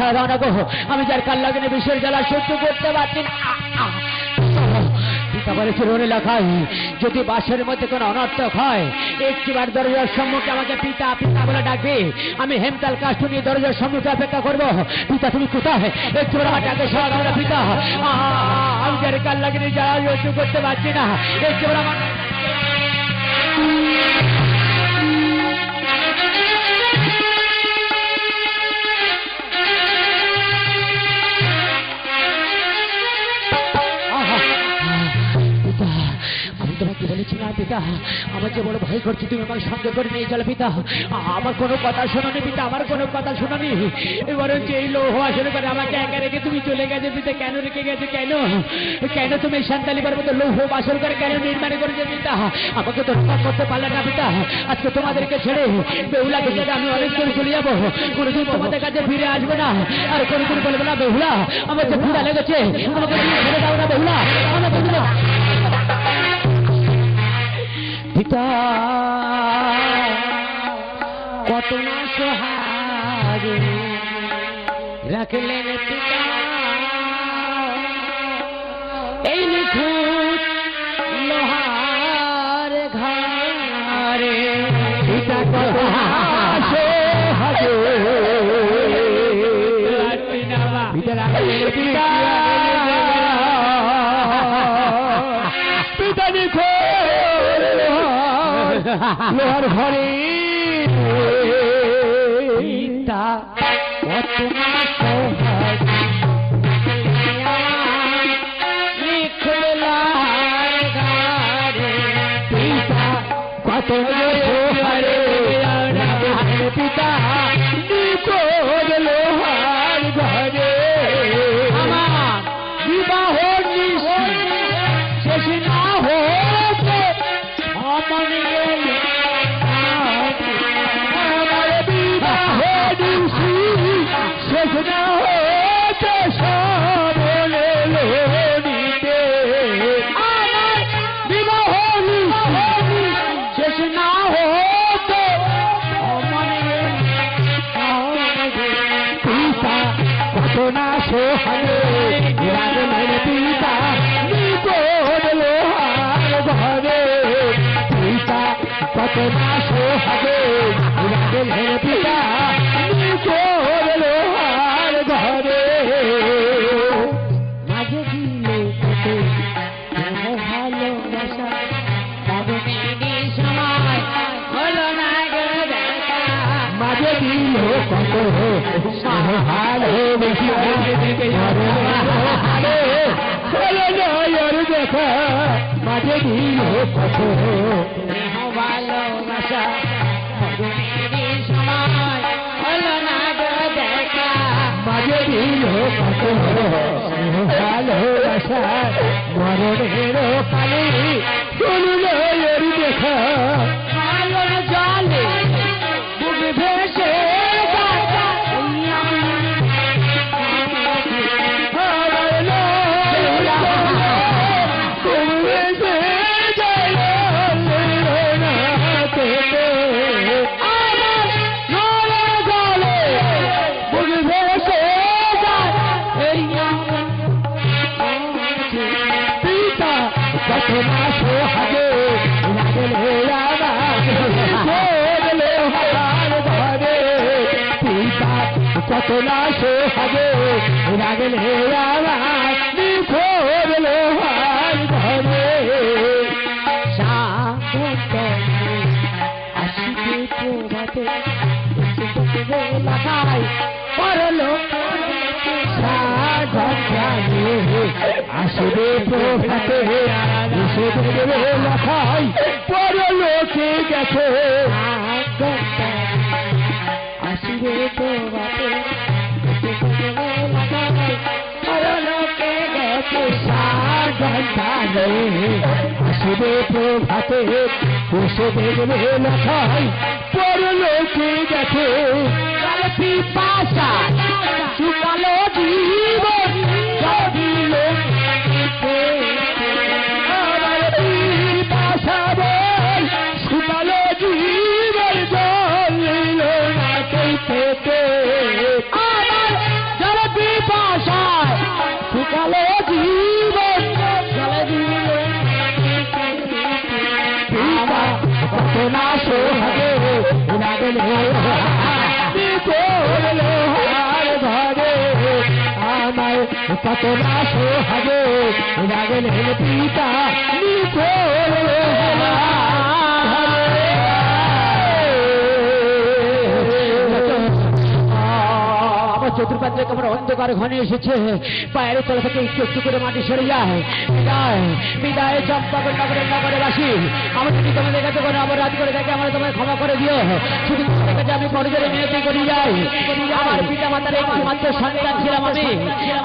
একটু আমার ডাকে সারা দাও না গো। আমি যার কাল লাগেনি বিষের জ্বালা সহ্য করতে পারছি না। যদি বাসের মধ্যে কোনো অনর্থক হয় একটিবার দরজার সম্মুখে আমাকে পিতা পিতা বলে ডাকবে। আমি হেমতাল কাষ্ট নিয়ে দরজার সম্মুখে অপেক্ষা করব। পিতা, তুমি কোথায়? একটিবার আমার ডাকে সারা দাও পিতা। আমি যার কাল লাগেনি সহ্য করতে পারছি না। একটিবার আমার বলেছিলাম, পিতা আমার যে বড় ভয় করছে, তুমি আমার সঙ্গে করে নিয়ে চলো, পিতা। আমার কোনো কথা শোনোনি, পিতা, আমার কোনো কথা শোনোনি। এবারে যে লৌহ আসলে করে আমাকে একা রেখে তুমি চলে গেছে, পিতা। কেন রেখে গেছে, কেন? কেন তুমি সান্তালিবার মতো লৌহ বাসর করে কেন নির্মাণ করেছে, পিতা? আমাকে তো রক্ষা করতে পারলে না, পিতা। আজকে তোমাদেরকে ছেড়ে বেহুলা থেকে আমি অনেক করে চলে যাব। কোনোদিন তোমাদের কাছে ফিরে আসবে না। আর কোনোদিন বলব না, বেহুলা আমার যে ফুলা লেগেছে। আমাকে ছেড়ে দাও না, বেহুলা। আমাকে তুমি কত না সোহাগ রাখলেন পিতা। এই নিখুঁত লোহার ঘরে পিতা কত সোহাগ। পিতা রাখলেন পিতা। লোহার ঘরে কত কত পিতা লোহার সোহাগে রাগলেন পিতা নিকট লোহার ঘরে মাঝে দিল কত ভালোবাসা মাঝে দিল কত ভালো মাঝে দিল কত মাঝে দিল কত ভালোবাসা মরণের কালে শুনল এর দেখা জলে ভেসে লাগলে আমার নিখোর লোহার ঘরে। আসিবে প্রভাতে লাগাই পরলো আসবে প্রভাতে লেখাই পরলোকে গেছে আসবে প্রভাতে আসবে প্রভাতে এসে দেখবে লেখাই পরলোকে গেছে কালপি পাশা না সোহাগে লাগলে পিতা আমার চতুর্পাত্রে অন্ধকার ঘনে এসেছে। পায়ের তলা থেকে একটু একটু করে মাটি সরে যায়। বিদায় বিদায় চম্পাকর নগরের নগরে বাসি আমি যদি তোমাদের কাছে কোনো অপরাধ করে থাকে আমার তোমায় ক্ষমা করে দিও। শুধু তোমাদের কাছে আমি পরিবারে মিনতি করি যাই। আমার পিতা মাতার একমাত্র সন্তান ছিলাম আমি।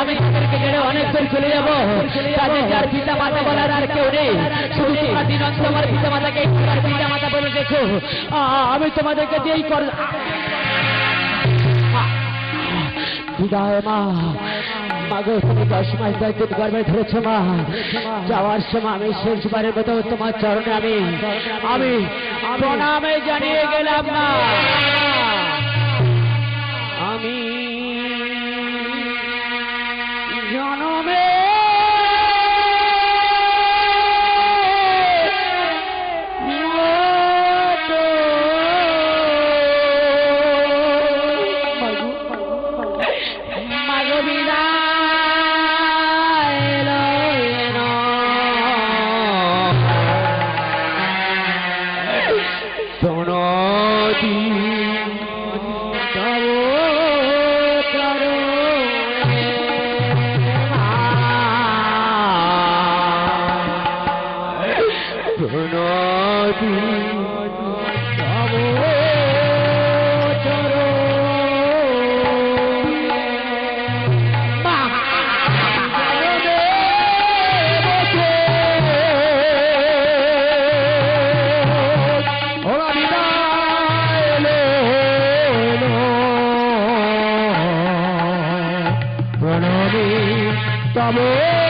আমি তাদেরকে ছেড়ে অনেক দূর চলে যাব। তাদের যার পিতা মাতা বলার আর কেউ নেই। শুধু তোমরা দিনন্ত আমার পিতা মাতাকে পিতা মাতা বলে দেখো। আমি তোমাদেরকে যেই কর তুমি দশ মাস দশ দিন গর্বে ধরেছ যাওয়ার সময় আমি শেষবারের মতো তোমার চরণে আমি আমি প্রণামে জানিয়ে গেলাম না Estamos.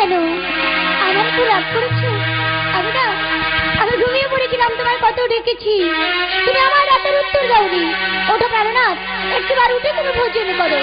কেন? আমার তো রাগ করেছ। আমি না, আমি ঘুমিয়ে পড়েছিলাম, তোমার কত ডেকেছি। তুমি আমার রাতের উত্তর দাওনি। ওঠো প্রাণনাথ একটিবার উঠে তুমি ভোজন করো।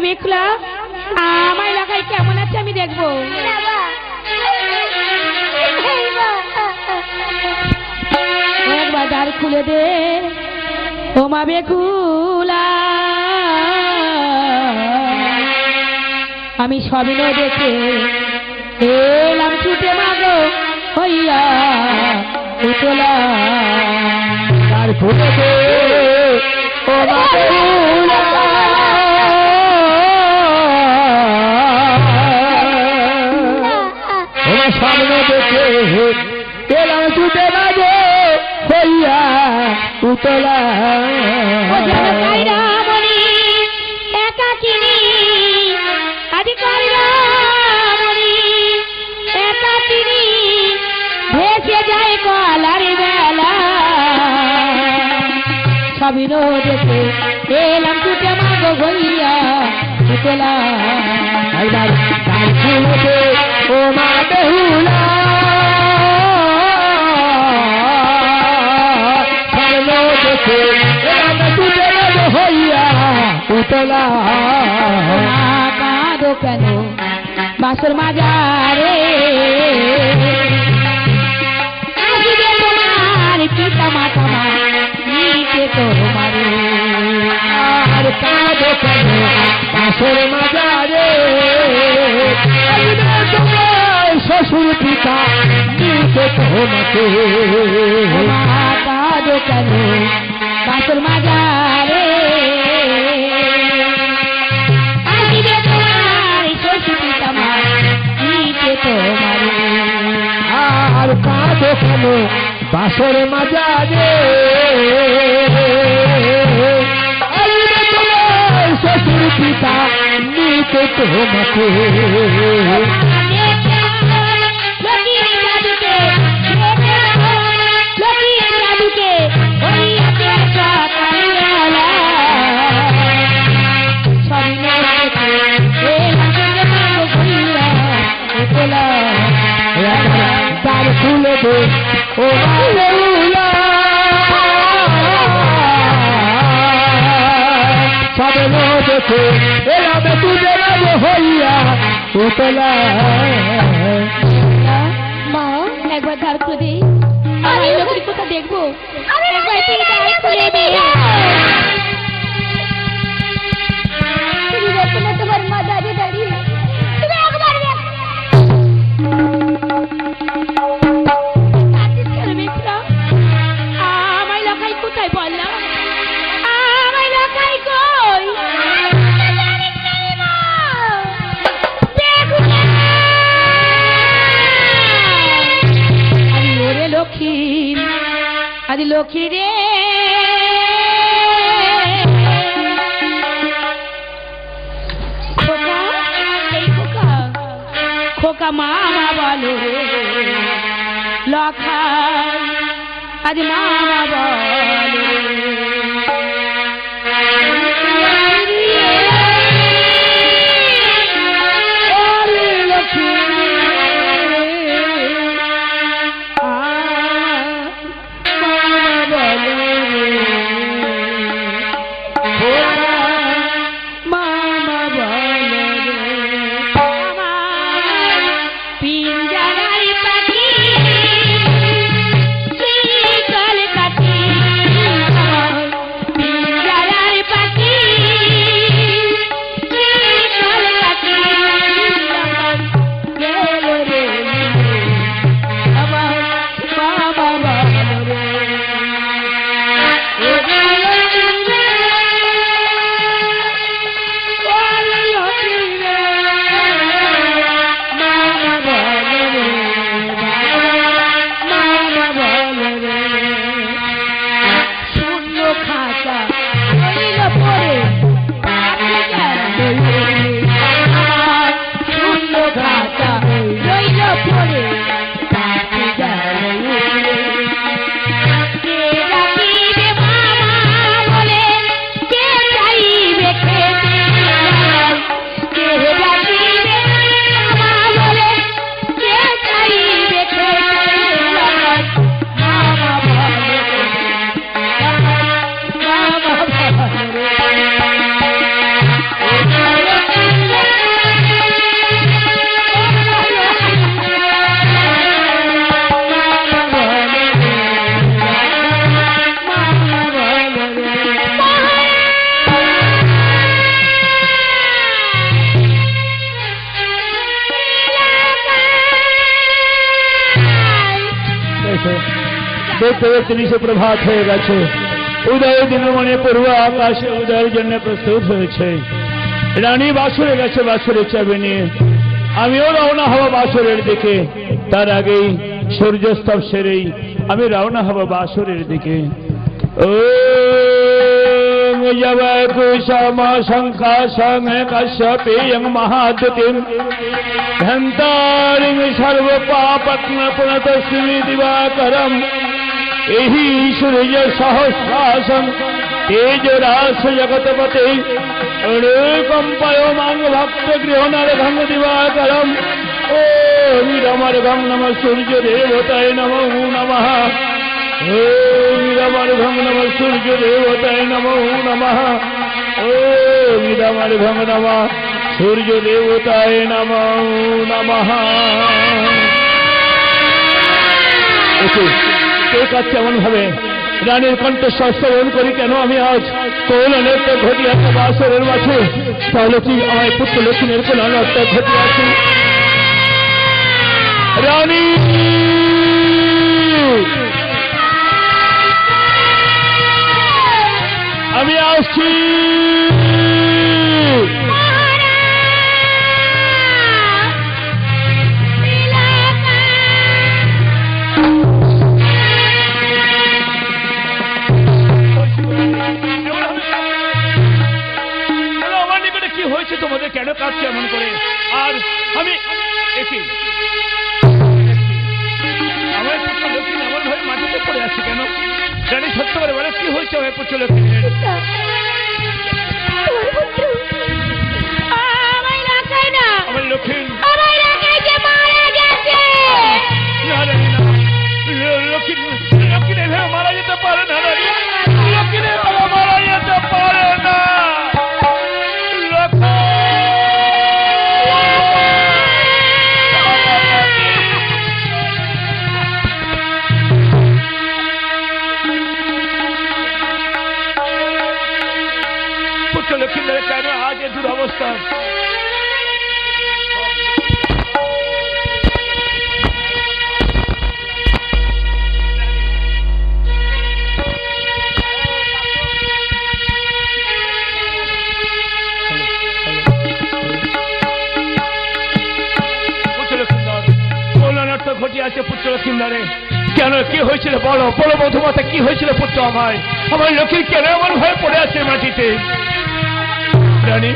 আমার এলাকায় কেমন আছে আমি দেখব। একবার খুলে দে, ও মা বেগুলা আমি সবিন দেখে এলাম ছুটে মাগো হইয়া উতলা। তার খুলে দে, ও মা বেহুলা ছুটে লাগে হইয়া উতলা ভেসে যায় কলার বেলা। সবির দেখে এলাম ছুটে মাগো হইয়া উতলা ও মা বেহুলা। উতলা মা কাঁদো কেন? বাসর মাজারে। তোমার পিতা মাতা মা নিচে তোমারে। আর কাঁদো কেন? পাশের মাজারে। তোমার শ্বশুর পিতা তোমাকে। কাঁদো কেন? কাঁদো কোনো বাসর মাজারে রে শ্বশুর পিতা নিতে তোমাকে তার খুলে দে। ও সবে দেখে তুজে রাজে হইয়া উতলা মা একবার ধার খুলে দে। আমি লক্ষ্মী কোথা দেখব। আমি একবার তুই ধার খুলে দে। লক্ষ্মী রে। খোকা মামা বলো। লখা আজ মামা বলো। mata. Oílo, pobre. নিচে প্রভাত হয়ে গেছে। উদয় দিনমণি পূর্ব আকাশে উদয়ের জন্য প্রস্তুত হয়েছে। রানী বাসরে গেছে বাসরে চাবি নিয়ে। আমিও রওনা হব বাসরের দিকে। তার আগেই সূর্যস্তব সেরেই আমি রওনা হব বাসরের দিকে। ও ধন্তারিং সর্ব পাপত্ন পুনতস্মি দিবাকরম এহি সূর্য সহস্রাসন তেজ রাস জগতপতে কম্পায় মাং ভক্ত গৃহ নরঘং দিবাকরম। ও রমর্ঘং নম সূর্য দেবতায় নমো নমঃ। ও রমর্ঘং নম সূর্য দেবতায় নমো। নমঃ ও রমর্ঘং নম। সূর্য দেবতায় নমো নমঃ এসে কে কাছে এমন ভাবে রানীর কণ্ঠস্বর শ্রবণ করি কেন আমি আজ? কৌলনের তো ঘটি একটা বাসরের মাঝে। তাহলে কি আমার পুত্র লক্ষ্মীর কোন একটা ঘটি আছে। রানী! আমি আসছি! হয়েছে তোমাদের কেন কাঁদছে এমন করে? আর আমি একই। আমার পুত্র লক্ষ্মী এমন ভাবে মাটিতে পড়ে আছে কেন? জানি সত্য করে বলে কি হয়েছে আমার পুত্র আমার লক্ষ্মী। মারা লক্ষ্মী যেতে পারে না লক্ষ্মী মারা যেতে পারে না। কল্যাণার্থ ঘটি আছে পুত্র লক্ষ্মীন্দরে কেন, কি হয়েছিল বলো? বলো মধুমাতা কি হয়েছিল পুত্র আমার আমার লক্ষ্মী কেন এমন ভয় পড়ে আছে মাটিতে? রানী